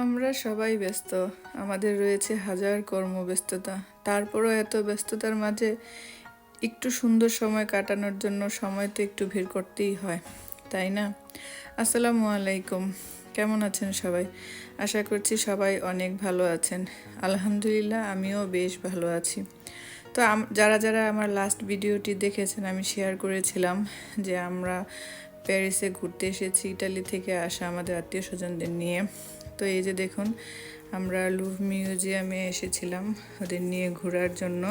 আমরা সবাই ব্যস্ত। আমাদের রয়েছে হাজার কর্মব্যস্ততা। তারপরও এত ব্যস্ততার মাঝে একটু সুন্দর সময় কাটানোর জন্য সময় তো একটু ভিড় করতেই হয়, তাই না? আসসালামু আলাইকুম। কেমন আছেন সবাই? আশা করছি সবাই অনেক ভালো আছেন। আলহামদুলিল্লাহ, আমিও বেশ ভালো আছি। তো যারা যারা আমার লাস্ট ভিডিওটি দেখেছেন, আমি শেয়ার করেছিলাম যে আমরা প্যারিসে ঘুরতে এসেছি ইটালি থেকে আসা আমাদের আত্মীয় স্বজনদের নিয়ে। তো এই যে দেখুন, আমরা লুভ মিউজিয়ামে এসেছিলাম ওদের নিয়ে ঘোরার জন্য।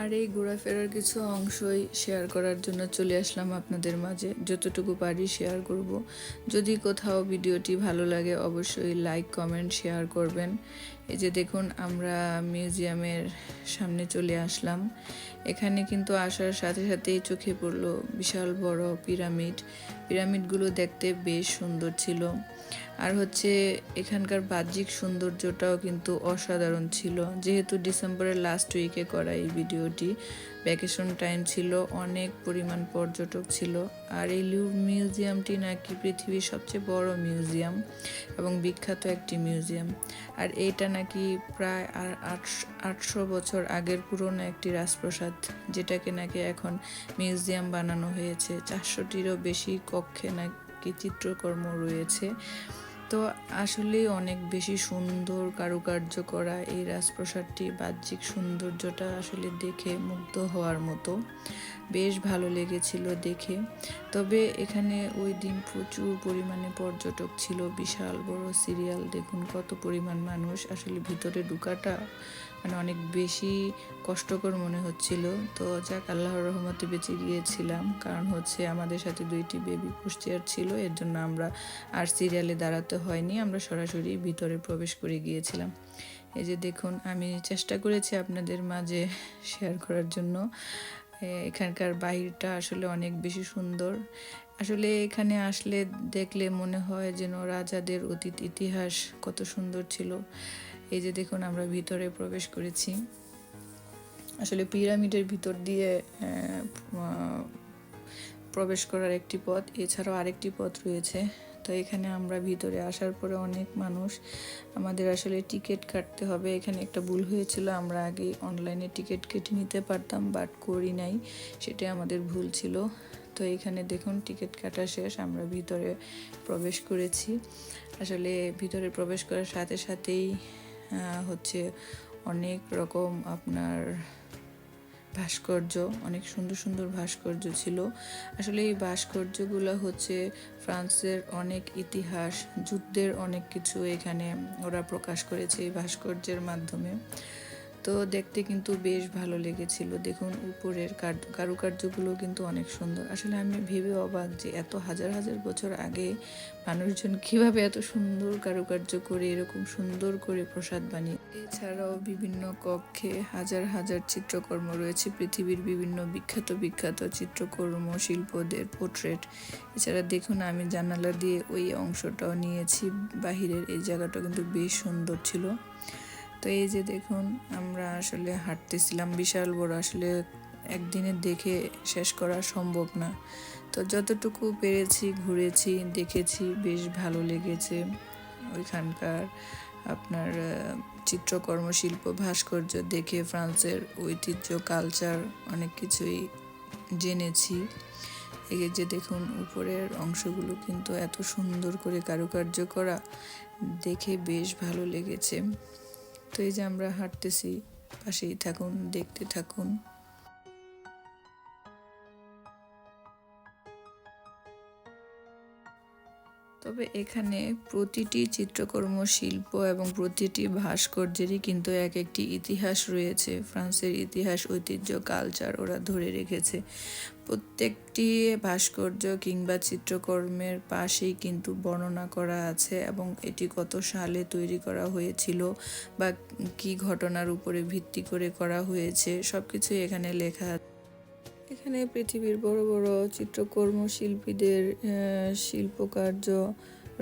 আর এই ঘোরাফেরার কিছু অংশই শেয়ার করার জন্য চলে আসলাম আপনাদের মাঝে। যতটুকু পারি শেয়ার করব। যদি কোথাও ভিডিওটি ভালো লাগে, অবশ্যই লাইক, কমেন্ট, শেয়ার করবেন। এই যে দেখুন, আমরা মিউজিয়ামের সামনে চলে আসলাম। এখানে কিন্তু আসার সাথে সাথেই চোখে পড়ল বিশাল বড় পিরামিড। পিরামিডগুলো দেখতে বেশ সুন্দর ছিল। আর হচ্ছে এখানকার বাহ্যিক সৌন্দর্যটাও কিন্তু অসাধারণ ছিল। যেহেতু ডিসেম্বরের লাস্ট উইকে করা এই ভিডিওটি ভ্যাকেশন টাইম ছিল, অনেক পরিমাণ পর্যটক ছিল। আর এই লিউ মিউজিয়ামটি নাকি পৃথিবীর সবচেয়ে বড় মিউজিয়াম এবং বিখ্যাত একটি মিউজিয়াম। আর এইটা নাকি প্রায় আর আটশো বছর আগের পুরনো একটি রাজপ্রাসাদ, যেটাকে নাকি এখন মিউজিয়াম বানানো হয়েছে। চারশোটিরও বেশি কক্ষে নাকি চিত্রকর্ম রয়েছে। তো আসলেই অনেক বেশি সুন্দর কারুকার্য করা এই রাজপ্রাসাদটি বাহ্যিক সৌন্দর্যটা আসলে দেখে মুগ্ধ হওয়ার মতো। বেশ ভালো লেগেছিল দেখে। তবে এখানে ওই দিন প্রচুর পরিমাণে পর্যটক ছিল। বিশাল বড় সিরিয়াল, দেখুন কত পরিমাণ মানুষ। আসলে ভিতরে ঢুকাটা মানে অনেক বেশি কষ্টকর মনে হচ্ছিল। তো যাক, আল্লাহর রহমতে বেঁচে গিয়েছিলাম। কারণ হচ্ছে আমাদের সাথে দুইটি বেবি কুষ্টিয়ার ছিল, এর জন্য আমরা আর সিরিয়ালে দাঁড়াতে হয়নি, আমরা সরাসরি ভিতরে প্রবেশ করে গিয়েছিলাম। এই যে দেখুন, আমি চেষ্টা করেছি আপনাদের মাঝে শেয়ার করার জন্য। এখানকার বাহিরটা আসলে অনেক বেশি সুন্দর। আসলে এখানে আসলে দেখলে মনে হয় যেন রাজাদের অতীত ইতিহাস কত সুন্দর ছিল। এই যে দেখুন, আমরা ভিতরে প্রবেশ করেছি। আসলে পিরামিডের ভিতর দিয়ে প্রবেশ করার একটি পথ, এছাড়াও আরেকটি পথ রয়েছে। তো এখানে আমরা ভিতরে আসার পরে অনেক মানুষ, আমাদের আসলে টিকিট কাটতে হবে। এখানে একটা ভুল হয়েছিল, আমরা আগে অনলাইনে টিকিট কেটে নিতে পারতাম, বাট করি নাই, সেটাই আমাদের ভুল ছিল। তো এখানে দেখুন, টিকিট কাটা শেষ, আমরা ভিতরে প্রবেশ করেছি। আসলে ভিতরে প্রবেশ করার সাথে সাথেই হচ্ছে অনেক রকম আপনার ভাস্কর্য, অনেক সুন্দর সুন্দর ভাস্কর্য ছিল। আসলে এই ভাস্কর্যগুলো হচ্ছে ফ্রান্সের অনেক ইতিহাস, যুদ্ধের অনেক কিছু এখানে ওরা প্রকাশ করেছে এই ভাস্কর্যের মাধ্যমে। তো দেখতে কিন্তু বেশ ভালো লেগেছিল। দেখুন, উপরের কারুকার্যগুলো কিন্তু অনেক সুন্দর। আসলে আমি ভেবে অবাক যে এত হাজার হাজার বছর আগে মানুষজন কীভাবে এত সুন্দর কারুকার্য করে, এরকম সুন্দর করে প্রসাদ বানিয়ে এছাড়াও বিভিন্ন কক্ষে হাজার হাজার চিত্রকর্ম রয়েছে। পৃথিবীর বিভিন্ন বিখ্যাত বিখ্যাত চিত্রকর্ম, শিল্পদের পোর্ট্রেট। এছাড়া দেখুন, আমি জানালা দিয়ে ওই অংশটাও নিয়েছি। বাহিরের এই জায়গাটা কিন্তু বেশ সুন্দর ছিল। তো এই যে দেখুন, আমরা আসলে হাঁটতেছিলাম বিশাল বড়, আসলে একদিনে দেখে শেষ করা সম্ভব না। তো যতটুকু পেরেছি, ঘুরেছি, দেখেছি, বেশ ভালো লেগেছে। ওইখানকার আপনার চিত্রকর্ম, শিল্প, ভাস্কর্য দেখে ফ্রান্সের ঐতিহ্য, কালচার অনেক কিছুই জেনেছি। এই যে দেখুন, উপরের অংশগুলো কিন্তু এত সুন্দর করে কারুকার্য করা, দেখে বেশ ভালো লেগেছে। তো এই যে আমরা হাঁটতেছি পাশেই থাকুন দেখতে থাকুন। তবে এখানে প্রতিটি চিত্রকর্ম, শিল্প এবং প্রতিটি ভাস্কর্যেরই কিন্তু এক একটি ইতিহাস রয়েছে। ফ্রান্সের ইতিহাস, ঐতিহ্য, কালচার ওরা ধরে রেখেছে। প্রত্যেকটি ভাস্কর্য কিংবা চিত্রকর্মের পাশেই কিন্তু বর্ণনা করা আছে এবং এটি কত সালে তৈরি করা হয়েছিল বা কি ঘটনার উপরে ভিত্তি করে করা হয়েছে সব কিছুই এখানে লেখা আছে। এখানে পৃথিবীর বড় বড় চিত্রকর্ম শিল্পীদের শিল্পকার্য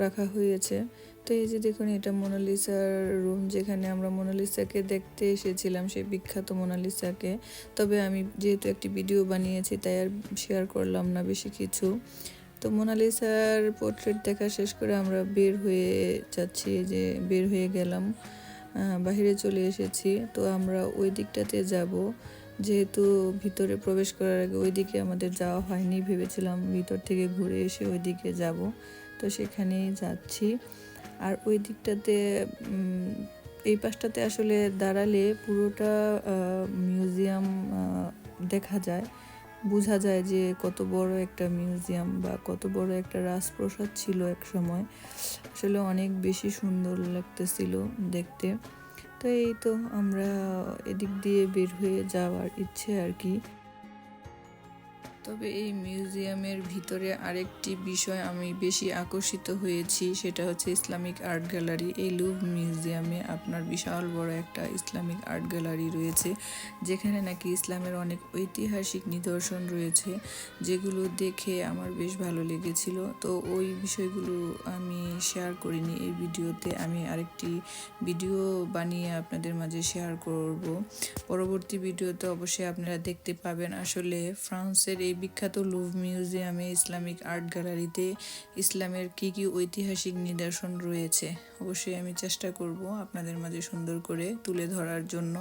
রাখা হয়েছে। তো এই যে দেখুন, এটা মোনালিসার রুম যেখানে আমরা মোনালিসাকে দেখতে এসেছিলাম, সেই বিখ্যাত মোনালিসাকে। তবে আমি যেহেতু একটি ভিডিও বানিয়েছি, তাই আর শেয়ার করলাম না বেশি কিছু। তো মোনালিসার পোর্ট্রেট দেখা শেষ করে আমরা বের হয়ে যাচ্ছি যে বের হয়ে গেলাম। বাইরে চলে এসেছি। তো আমরা ওই দিকটাতে যাব। যেহেতু ভিতরে প্রবেশ করার আগে ওই দিকে আমাদের যাওয়া হয়নি, ভেবেছিলাম ভিতর থেকে ঘুরে এসে ওই দিকে যাব। তো সেখানেই যাচ্ছি। আর ওই দিকটাতে এই পাশটাতে আসলে দাঁড়ালে পুরোটা মিউজিয়াম দেখা যায়। বোঝা যায় যে কত বড় একটা মিউজিয়াম বা কত বড় একটা রাজপ্রসাদ ছিল এক সময়। আসলে অনেক বেশি সুন্দর লাগতেছিল দেখতে। তো এই তো আমরা এদিক দিয়ে বের হয়ে যাওয়ার ইচ্ছে আর কি। তবে এই মিউজিয়ামের ভিতরে আরেকটি বিষয় আমি বেশি আকর্ষিত হয়েছি, সেটা হচ্ছে ইসলামিক আর্ট গ্যালারি। এই লুভ মিউজিয়ামে আপনার বিশাল বড় একটা ইসলামিক আর্ট গ্যালারি রয়েছে, যেখানে নাকি ইসলামের অনেক ঐতিহাসিক নিদর্শন রয়েছে, যেগুলো দেখে আমার বেশ ভালো লেগেছিল। তো ওই বিষয়গুলো আমি শেয়ার করিনি এই ভিডিওতে, আমি আরেকটি ভিডিও বানিয়ে আপনাদের মাঝে শেয়ার করব। পরবর্তী ভিডিওতে অবশ্যই আপনারা দেখতে পাবেন। আসলে ফ্রান্সের এই বিখ্যাত লুভ মিউজিয়ামে ইসলামিক আর্ট গ্যালারিতে ইসলামের কি কি ঐতিহাসিক নিদর্শন রয়েছে, অবশ্যই আমি চেষ্টা করব আপনাদের মাঝে সুন্দর করে তুলে ধরার জন্য।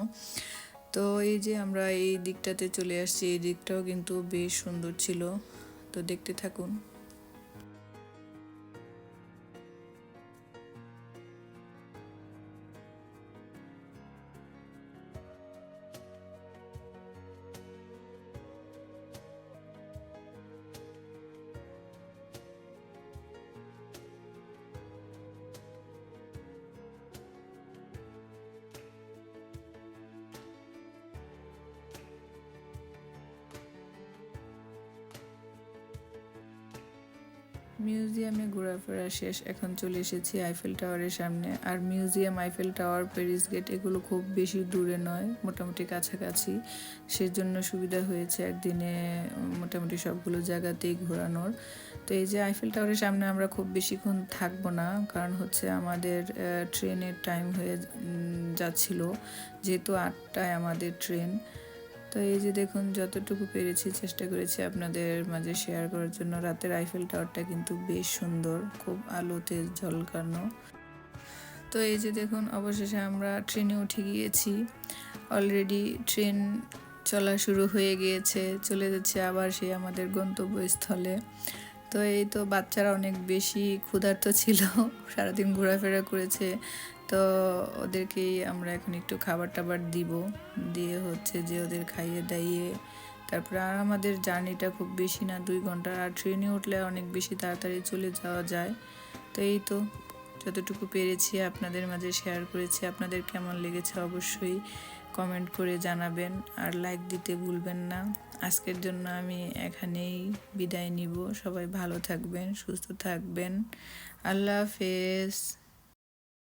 তো এই যে আমরা এই দিকটাতে চলে আসছি, এই দিকটাও কিন্তু বেশ সুন্দর ছিল। তো দেখতে থাকুন। মিউজিয়ামে ঘোরাফেরা শেষ, এখন চলে এসেছি আইফেল টাওয়ারের সামনে। আর museum Eiffel Tower Paris gate এগুলো খুব বেশি দূরে নয়, মোটামুটি কাছাকাছি। সেজন্য সুবিধা হয়েছে একদিনে মোটামুটি সবগুলো জায়গাতেই ঘোরানোর। তো এই যে আইফেল টাওয়ারের সামনে আমরা খুব বেশিক্ষণ থাকব না, কারণ হচ্ছে আমাদের ট্রেনের টাইম হয়ে যাচ্ছিল। যেহেতু আটটায় আমাদের ট্রেন তো এই যে দেখুন, যতটুকু পেরেছি চেষ্টা করেছি আপনাদের মাঝে শেয়ার করার জন্য। রাতের আইফেল টাওয়ারটা কিন্তু বেশ সুন্দর, খুব আলোতে ঝলকানো। তো এই যে দেখুন, অবশেষে আমরা ট্রেনে উঠে গিয়েছি। অলরেডি ট্রেন চলা শুরু হয়ে গিয়েছে, চলে যাচ্ছে আবার সেই আমাদের গন্তব্যস্থলে। তো এই তো বাচ্চারা অনেক বেশি ক্ষুধার্ত ছিল, সারাদিন ঘোরাফেরা করেছে। তো ওদেরকেই আমরা এখন একটু খাবার টাবার দিব, দিয়ে হচ্ছে যে ওদের খাইয়ে দাইয়ে তারপরে আর আমাদের জার্নিটা খুব বেশি না, দুই ঘণ্টা। আর ট্রেনে উঠলে অনেক বেশি তাড়াতাড়ি চলে যাওয়া যায়। তো এই তো, যতটুকু পেরেছি আপনাদের মাঝে শেয়ার করেছি। আপনাদের কেমন লেগেছে অবশ্যই কমেন্ট করে জানাবেন আর লাইক দিতে ভুলবেন না। আজকের জন্য আমি এখানেই বিদায় নিব। সবাই ভালো থাকবেন, সুস্থ থাকবেন। আল্লাহ হাফেজ।